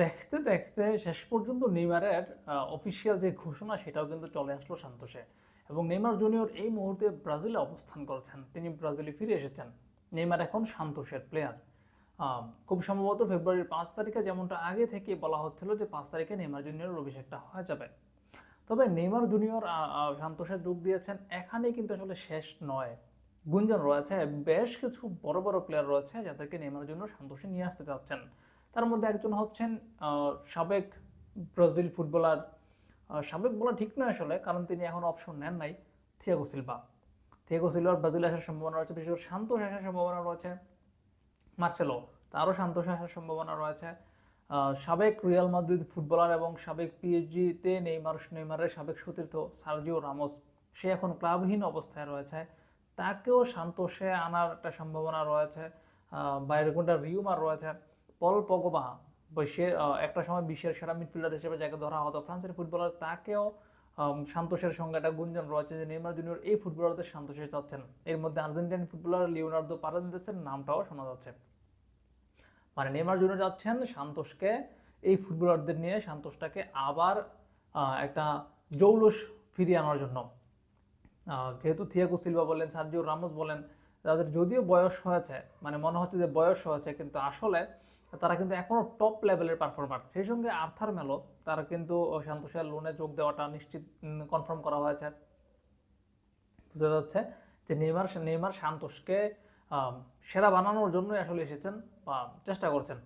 দেখতে দেখতে শেষ পর্যন্ত নেইমারের অফিসিয়াল যে ঘোষণা, সেটাও কিন্তু চলে আসলো সান্তোষে। এবং নেইমার জুনিয়র এই মুহূর্তে ব্রাজিলে অবস্থান করছেন। তিনি ব্রাজিলে ফিরে এসেছেন। নেইমার এখন সান্তোষের প্লেয়ার খুব সম্ভবত ফেব্রুয়ারির পাঁচ তারিখে যেমনটা আগে থেকে বলা হচ্ছিল যে পাঁচ তারিখে নেইমার জুনিয়রের অভিষেকটা হয়ে যাবে। তবে নেইমার জুনিয়র সান্তোষে যোগ দিয়েছেন এখানেই কিন্তু আসলে শেষ নয়। গুঞ্জন রয়েছে, বেশ কিছু বড় বড় প্লেয়ার রয়েছে যাদেরকে নেইমার জন্য সন্তোষে নিয়ে আসতে চাচ্ছেন। তার মধ্যে একজন হচ্ছেন সাবেক ব্রাজিল ফুটবলার। সাবেক বলা ঠিক নয় আসলে কারণ তিনি এখন অপশন নেন নাই থিয়াগো সিলভা থিয়াগো সিলভার ব্রাজিল আসার সম্ভাবনা রয়েছে বিশেষ করে শান্তোষ আসার সম্ভাবনা রয়েছে। মার্সেলো তারও শান্তোষ আসার সম্ভাবনা রয়েছে। সাবেক রিয়াল মাদ্রিদ ফুটবলার এবং সাবেক পিএইচজিতে নেইমার নেইমারের সাবেক সতীর্থ সার্জিও রামোস সে এখন ক্লাবহীন অবস্থায় রয়েছে। তাকেও শান্তোষে আনার একটা সম্ভাবনা রয়েছে। আহ, বাইরের কোনটা রিউমার রয়েছে। পল পগবা বিশ্বের একটা সময় বিশ্বের সেরা মিডফিল্ডার হিসেবে যাকে ধরা হতো ফ্রান্সের ফুটবলার তাকেও সান্তোষের সঙ্গে একটা গুঞ্জন রয়েছে যে নেইমার জুনিয়র এই ফুটবলারদের সান্তোষে যাচ্ছেন এর মধ্যে আর্জেন্টাইন ফুটবলার লিওনার্দো পারাদেসের নামটাও শোনা যাচ্ছে। মানে নেইমার জুনিয়র যাচ্ছেন সান্তোষকে এই ফুটবলারদের নিয়ে সান্তোষটাকে আবার একটা জৌলুস ফিরিয়ে আনার জন্য। যেহেতু থিয়াগো সিলভা বলেন, সার্জিও রামোস বলেন, তাদের যদিও বয়স হয়েছে মানে মনে হচ্ছে যে বয়স হয়েছে, কিন্তু আসলে তারা কিন্তু এখনও টপ লেভেলের পারফর্মার সেই সঙ্গে আর্থার মেলো, তারা কিন্তু সান্তোষের লোনে যোগ দেওয়াটা নিশ্চিত কনফার্ম করা হয়েছে। বোঝা যাচ্ছে যে নেইমার নেইমার সান্তোষকে সেরা বানানোর জন্যই আসলে এসেছেন বা চেষ্টা করছেন।